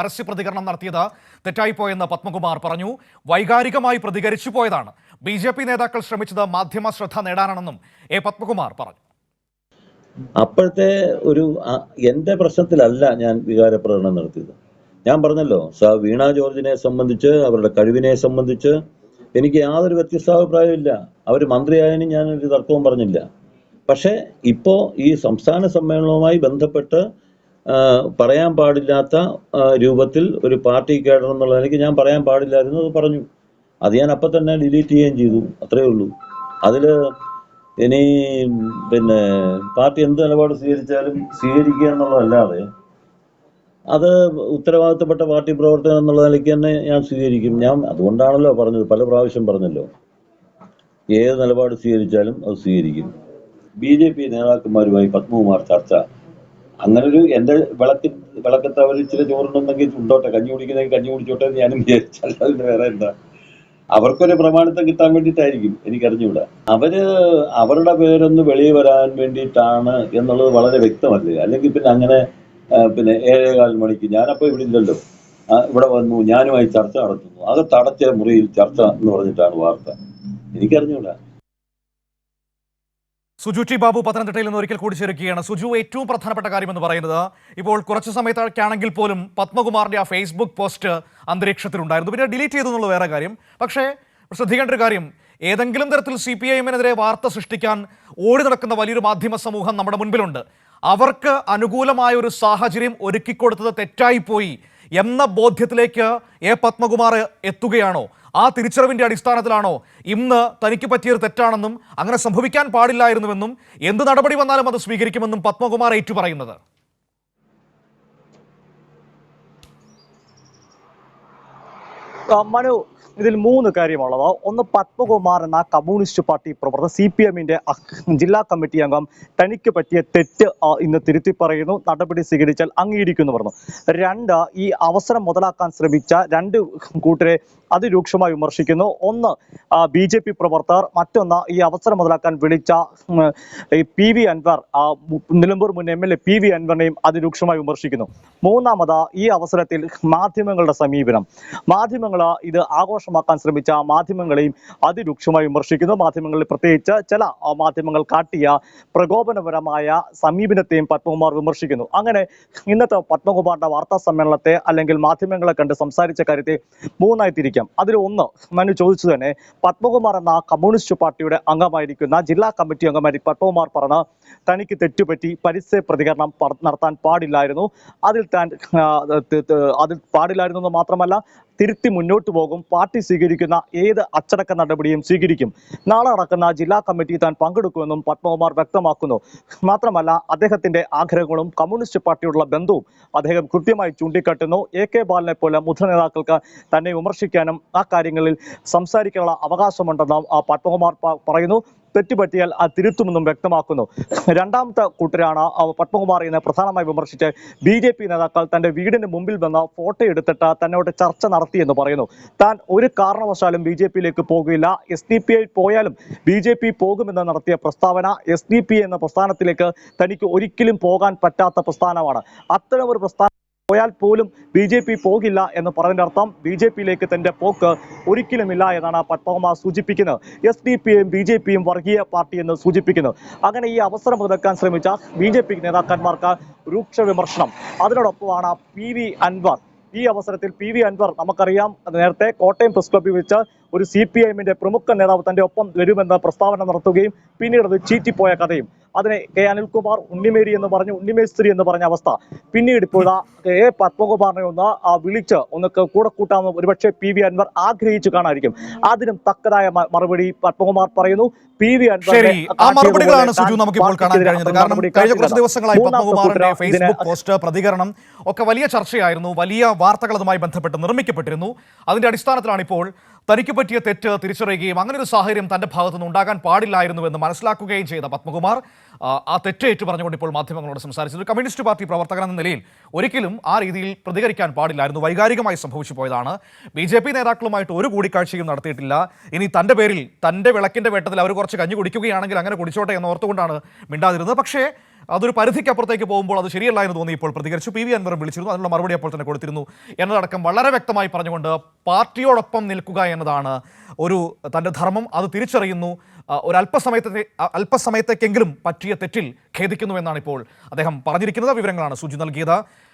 പരസ്യ പ്രതികരണം നടത്തിയത് തെറ്റായിപ്പോയെന്ന് പത്മകുമാർ പറഞ്ഞു. വൈകാരികമായി പ്രതികരിച്ചു പോയതാണ്. ബി ജെ പി നേതാക്കൾ ശ്രമിച്ചത് മാധ്യമ ശ്രദ്ധ നേടാനാണെന്നും എ പത്മകുമാർ പറഞ്ഞു. അപ്പോഴത്തെ ഒരു എന്റെ പ്രശ്നത്തിലല്ല ഞാൻ വികാരപ്രകടനം നടത്തിയത്. ഞാൻ പറഞ്ഞല്ലോ സ വീണ ജോർജിനെ സംബന്ധിച്ച് അവരുടെ കഴിവിനെ സംബന്ധിച്ച് എനിക്ക് യാതൊരു വ്യത്യസ്താഭിപ്രായമില്ല അവർ മന്ത്രിയായതിനും ഞാൻ ഒരു തർക്കവും പറഞ്ഞില്ല. പക്ഷേ ഇപ്പോൾ ഈ സംസ്ഥാന സമ്മേളനവുമായി ബന്ധപ്പെട്ട് പറയാൻ പാടില്ലാത്ത രൂപത്തിൽ ഒരു പാർട്ടി കേഡർ എന്നുള്ള നിലയ്ക്ക് ഞാൻ പറയാൻ പാടില്ലായിരുന്നു അത് പറഞ്ഞു. അത് ഞാൻ അപ്പം തന്നെ ഡിലീറ്റ് ചെയ്യുകയും ചെയ്തു അത്രയേ ഉള്ളൂ. അതിൽ ഇനി പിന്നെ പാർട്ടി എന്ത് നിലപാട് സ്വീകരിച്ചാലും സ്വീകരിക്കുക എന്നുള്ളതല്ലാതെ അത് ഉത്തരവാദിത്തപ്പെട്ട പാർട്ടി പ്രവർത്തനം എന്നുള്ള നിലയ്ക്ക് തന്നെ ഞാൻ സ്വീകരിക്കും. ഞാൻ അതുകൊണ്ടാണല്ലോ പറഞ്ഞത് പല പ്രാവശ്യം പറഞ്ഞല്ലോ. ഏത് നിലപാട് സ്വീകരിച്ചാലും അത് സ്വീകരിക്കും. ബി ജെ പി നേതാക്കന്മാരുമായി പത്മകുമാർ ചർച്ച. അങ്ങനെ ഒരു എന്റെ വിളക്ക് വിളക്കത്ത് അവർ ഇച്ചിരി ചോറുണ്ടെന്നെങ്കിൽ ഉണ്ടോട്ടെ കഞ്ഞി കുടിക്കുന്നെങ്കിൽ കഞ്ഞി കുടിച്ചോട്ടെ എന്ന് ഞാനും വിചാരിച്ചല്ല അതിന് വേറെ എന്താ. അവർക്കൊരു പ്രമാണിത്വം കിട്ടാൻ വേണ്ടിയിട്ടായിരിക്കും എനിക്കറിഞ്ഞൂടാ അവർ അവരുടെ പേരൊന്ന് വെളിയിൽ വരാൻ വേണ്ടിയിട്ടാണ് എന്നുള്ളത് വളരെ വ്യക്തമല്ലേ? അല്ലെങ്കിൽ പിന്നെ അങ്ങനെ പിന്നെ ഏഴേകാൽ മണിക്ക് ഞാനപ്പോൾ ഇവിടെ ഇല്ലല്ലോ. ഇവിടെ വന്നു ഞാനുമായി ചർച്ച നടത്തുന്നു. അത് തടച്ച മുറിയിൽ ചർച്ച എന്ന് പറഞ്ഞിട്ടാണ് വാർത്ത. എനിക്കറിഞ്ഞൂടാ സുജു ടി ബാബു പത്തനംതിട്ടയിൽ നിന്ന് ഒരിക്കൽ കൂടി ചേരുകയാണ്. സുജു ഏറ്റവും പ്രധാനപ്പെട്ട കാര്യം എന്ന് പറയുന്നത് ഇപ്പോൾ കുറച്ച് സമയത്തേക്കാണെങ്കിൽ പോലും പത്മകുമാറിന്റെ ആ ഫേസ്ബുക്ക് പോസ്റ്റ് അന്തരീക്ഷത്തിലുണ്ടായിരുന്നു. പിന്നെ ഡിലീറ്റ് ചെയ്തു എന്നുള്ള വേറെ കാര്യം. പക്ഷേ ശ്രദ്ധിക്കേണ്ട ഒരു കാര്യം. ഏതെങ്കിലും തരത്തിൽ സി പി ഐ എമ്മിനെതിരെ വാർത്ത സൃഷ്ടിക്കാൻ ഓടി നടക്കുന്ന വലിയൊരു മാധ്യമ സമൂഹം നമ്മുടെ മുൻപിലുണ്ട്. അവർക്ക് അനുകൂലമായ ഒരു സാഹചര്യം ഒരുക്കിക്കൊടുത്തത് തെറ്റായിപ്പോയി. എന്ന ബോധ്യത്തിലേക്ക് എ പത്മകുമാർ എത്തുകയാണോ? ആ തിരിച്ചറിവിന്റെ അടിസ്ഥാനത്തിലാണോ? ഇന്ന് തനിക്ക് പറ്റിയൊരു തെറ്റാണെന്നും അങ്ങനെ സംഭവിക്കാൻ പാടില്ലായിരുന്നുവെന്നും എന്ത് നടപടി വന്നാലും അത് സ്വീകരിക്കുമെന്നും പത്മകുമാർ ഏറ്റുപറയുന്നത്? മനു ഇതിൽ മൂന്ന് കാര്യമുള്ളത് ഒന്ന് പത്മകുമാർ എന്ന കമ്മ്യൂണിസ്റ്റ് പാർട്ടി പ്രവർത്തകർ സി പി എമ്മിന്റെ ജില്ലാ കമ്മിറ്റി അംഗം. തനിക്ക് പറ്റിയ തെറ്റ് ഇന്ന് തിരുത്തി പറയുന്നു. നടപടി സ്വീകരിച്ചാൽ അംഗീകരിക്കുന്നു പറഞ്ഞു. രണ്ട് ഈ അവസരം മുതലാക്കാൻ ശ്രമിച്ച രണ്ട് കൂട്ടരെ അതിരൂക്ഷമായി വിമർശിക്കുന്നു. ഒന്ന് ബി ജെ പി പ്രവർത്തകർ. മറ്റൊന്ന് ഈ അവസരം മുതലാക്കാൻ വിളിച്ച പി വി അൻവർ നിലമ്പൂർ മുൻ M L A P V അൻവറിനെയും അതിരൂക്ഷമായി വിമർശിക്കുന്നു. മൂന്നാമത് ഈ അവസരത്തിൽ മാധ്യമങ്ങളുടെ സമീപനം. മാധ്യമങ്ങൾ ഇത് ആഘോഷമാക്കാൻ ശ്രമിച്ച മാധ്യമങ്ങളെയും അതിരൂക്ഷമായി വിമർശിക്കുന്നു. മാധ്യമങ്ങളിൽ പ്രത്യേകിച്ച് ചില മാധ്യമങ്ങൾ കാട്ടിയ പ്രകോപനപരമായ സമീപനത്തെയും പത്മകുമാർ വിമർശിക്കുന്നു. അങ്ങനെ ഇന്നത്തെ പത്മകുമാറിന്റെ വാർത്താ സമ്മേളനത്തെ അല്ലെങ്കിൽ മാധ്യമങ്ങളെ കണ്ട് സംസാരിച്ച കാര്യത്തെ മൂന്നായി തിരിക്കാം അതിൽ ഒന്ന് മനു ചോദിച്ചു തന്നെ പത്മകുമാർ എന്ന കമ്മ്യൂണിസ്റ്റ് പാർട്ടിയുടെ അംഗമായിരിക്കുന്ന ജില്ലാ കമ്മിറ്റി അംഗമായി പത്മകുമാർ പറഞ്ഞ തനിക്ക് തെറ്റുപറ്റി പരസ്യ പ്രതികരണം നടത്താൻ പാടില്ലായിരുന്നു. അതിൽ താൻ അതിൽ പാടില്ലായിരുന്നു എന്ന് മാത്രമല്ല തിരുത്തി മുന്നോട്ട് പോകും. പാർട്ടി സ്വീകരിക്കുന്ന ഏത് അച്ചടക്ക നടപടിയും സ്വീകരിക്കും. നാളെ നടക്കുന്ന ജില്ലാ കമ്മിറ്റി താൻ പങ്കെടുക്കുമെന്നും പത്മകുമാർ വ്യക്തമാക്കുന്നു. മാത്രമല്ല അദ്ദേഹത്തിന്റെ ആഗ്രഹങ്ങളും കമ്മ്യൂണിസ്റ്റ് പാർട്ടിയോടുള്ള ബന്ധവും അദ്ദേഹം കൃത്യമായി ചൂണ്ടിക്കാട്ടുന്നു. എ കെ ബാലനെ പോലെ മുതിർന്ന നേതാക്കൾക്ക് തന്നെ വിമർശിക്കാനും ആ കാര്യങ്ങളിൽ സംസാരിക്കാനുള്ള അവകാശമുണ്ടെന്ന് പത്മകുമാർ പ- തെറ്റുപറ്റിയാൽ അത് തിരുത്തുമെന്നും വ്യക്തമാക്കുന്നു. രണ്ടാമത്തെ കൂട്ടരാണ് പത്മകുമാർ പ്രധാനമായി വിമർശിച്ച് ബി ജെ പി നേതാക്കൾ തന്റെ വീടിന് മുമ്പിൽ വന്ന ഫോട്ടോ എടുത്തിട്ട് തന്നോട് ചർച്ച നടത്തിയെന്ന് പറയുന്നു. താൻ ഒരു കാരണവശാലും ബി ജെ പിയിലേക്ക് പോകുകയില്ല. എസ് ഡി പി ഐ പോയാലും ബി ജെ പി പോകുമെന്ന് നടത്തിയ പ്രസ്താവന എസ് ഡി പി എന്ന പ്രസ്ഥാനത്തിലേക്ക് തനിക്ക് ഒരിക്കലും പോകാൻ പറ്റാത്ത പ്രസ്ഥാനമാണ്. അത്തരമൊരു പ്രസ്ഥാനം പോയാൽ പോലും ബി ജെ പി പോകില്ല എന്ന് പറഞ്ഞതിന്റെ അർത്ഥം ബി ജെ പിയിലേക്ക് തന്റെ പോക്ക് ഒരിക്കലുമില്ല എന്നാണ് പത്മകുമാർ സൂചിപ്പിക്കുന്നത്. എസ് ഡി പിയും ബി ജെ പിയും വർഗീയ പാർട്ടി എന്ന് സൂചിപ്പിക്കുന്നു. അങ്ങനെ ഈ അവസരം മുതക്കാൻ ശ്രമിച്ച ബി ജെ പി നേതാക്കന്മാർക്ക് രൂക്ഷ വിമർശനം. അതിനോടൊപ്പമാണ് പി വി അൻവർ. ഈ അവസരത്തിൽ പി വി അൻവർ നമുക്കറിയാം നേരത്തെ കോട്ടയം പ്രസ് ക്ലബ്ബിൽ വെച്ച് ഒരു സി പി എമ്മിന്റെ പ്രമുഖ നേതാവ് തന്റെ ഒപ്പം വരുമെന്ന പ്രസ്താവന നടത്തുകയും പിന്നീട് അത് ചീറ്റിപ്പോയ കഥയും. അതിനെ കെ അനിൽകുമാർ ഉണ്ണിമേരി എന്ന് പറഞ്ഞു ഉണ്ണിമേസ്ത്രി എന്ന് പറഞ്ഞ അവസ്ഥ. പിന്നീട് ഇപ്പോൾ എ പത്മകുമാറിനെ ഒന്ന് ആ വിളിച്ച് ഒന്ന് ക- കൂടെ കൂട്ടാമെന്ന് ഒരുപക്ഷെ പി വി അൻവർ ആഗ്രഹിച്ചു കാണാതിരിക്കും അതിനും തക്കതായ മറുപടി പത്മകുമാർ പറയുന്നു. പി വി ആ മറുപടികളാണ് സുജു നമുക്ക് ഇപ്പോൾ കാണാൻ കഴിഞ്ഞത്. കാരണം കഴിഞ്ഞ കുറച്ച് ദിവസങ്ങളായി പത്മകുമാറിന്റെ ഫേസ്ബുക്ക് പോസ്റ്റ് പ്രതികരണം ഒക്കെ വലിയ ചർച്ചയായിരുന്നു. വലിയ വാർത്തകൾ അതുമായി ബന്ധപ്പെട്ട് നിർമ്മിക്കപ്പെട്ടിരുന്നു. അതിന്റെ അടിസ്ഥാനത്തിലാണ് ഇപ്പോൾ തനിക്ക് പറ്റിയ തെറ്റ് തിരിച്ചറിയുകയും അങ്ങനെ ഒരു സാഹചര്യം തന്റെ ഭാഗത്തുനിന്ന് ഉണ്ടാകാൻ പാടില്ലായിരുന്നുവെന്ന് മനസ്സിലാക്കുകയും ചെയ്ത പത്മകുമാർ ആ, തെറ്റേറ്റ് പറഞ്ഞുകൊണ്ട് ഇപ്പോൾ മാധ്യമങ്ങളോട് സംസാരിച്ചത് കമ്മ്യൂണിസ്റ്റ് പാർട്ടി പ്രവർത്തകൻ എന്ന നിലയിൽ ഒരിക്കലും ആ രീതിയിൽ പ്രതികരിക്കാൻ പാടില്ലായിരുന്നു. വൈകാരികമായി സംഭവിച്ചു പോയതാണ്. ബി ജെ പി നേതാക്കളുമായിട്ട് ഒരു കൂടിക്കാഴ്ചയും നടത്തിയിട്ടില്ല. ഇനി തന്റെ പേരിൽ തന്റെ വിളക്കിന്റെ വെട്ടത്തിൽ അവർ കുറച്ച് കഞ്ഞി കുടിക്കുകയാണെങ്കിൽ അങ്ങനെ കുടിച്ചോട്ടെ എന്ന് ഓർത്തുകൊണ്ടാണ് മിണ്ടാതിരുന്നത്. പക്ഷേ അതൊരു പരിധിക്കപ്പുറത്തേക്ക് പോകുമ്പോൾ അത് ശരിയല്ല എന്ന് തോന്നി ഇപ്പോൾ പ്രതികരിച്ചു. പി വി അൻവറും വിളിച്ചിരുന്നു. അതിനുള്ള മറുപടി അപ്പോൾ തന്നെ കൊടുത്തിരുന്നു. എന്നതടക്കം വളരെ വ്യക്തമായി പറഞ്ഞുകൊണ്ട് പാർട്ടിയോടൊപ്പം നിൽക്കുക എന്നതാണ് ഒരു തന്റെ ധർമ്മം. അത് തിരിച്ചറിയുന്നു. ഒരു അല്പസമയത്തെ അല്പസമയത്തേക്കെങ്കിലും പറ്റിയ തെറ്റിൽ ഖേദിക്കുന്നു എന്നാണ് ഇപ്പോൾ അദ്ദേഹം പറഞ്ഞിരിക്കുന്നത്. വിവരങ്ങളാണ് സുജി നൽകിയത്.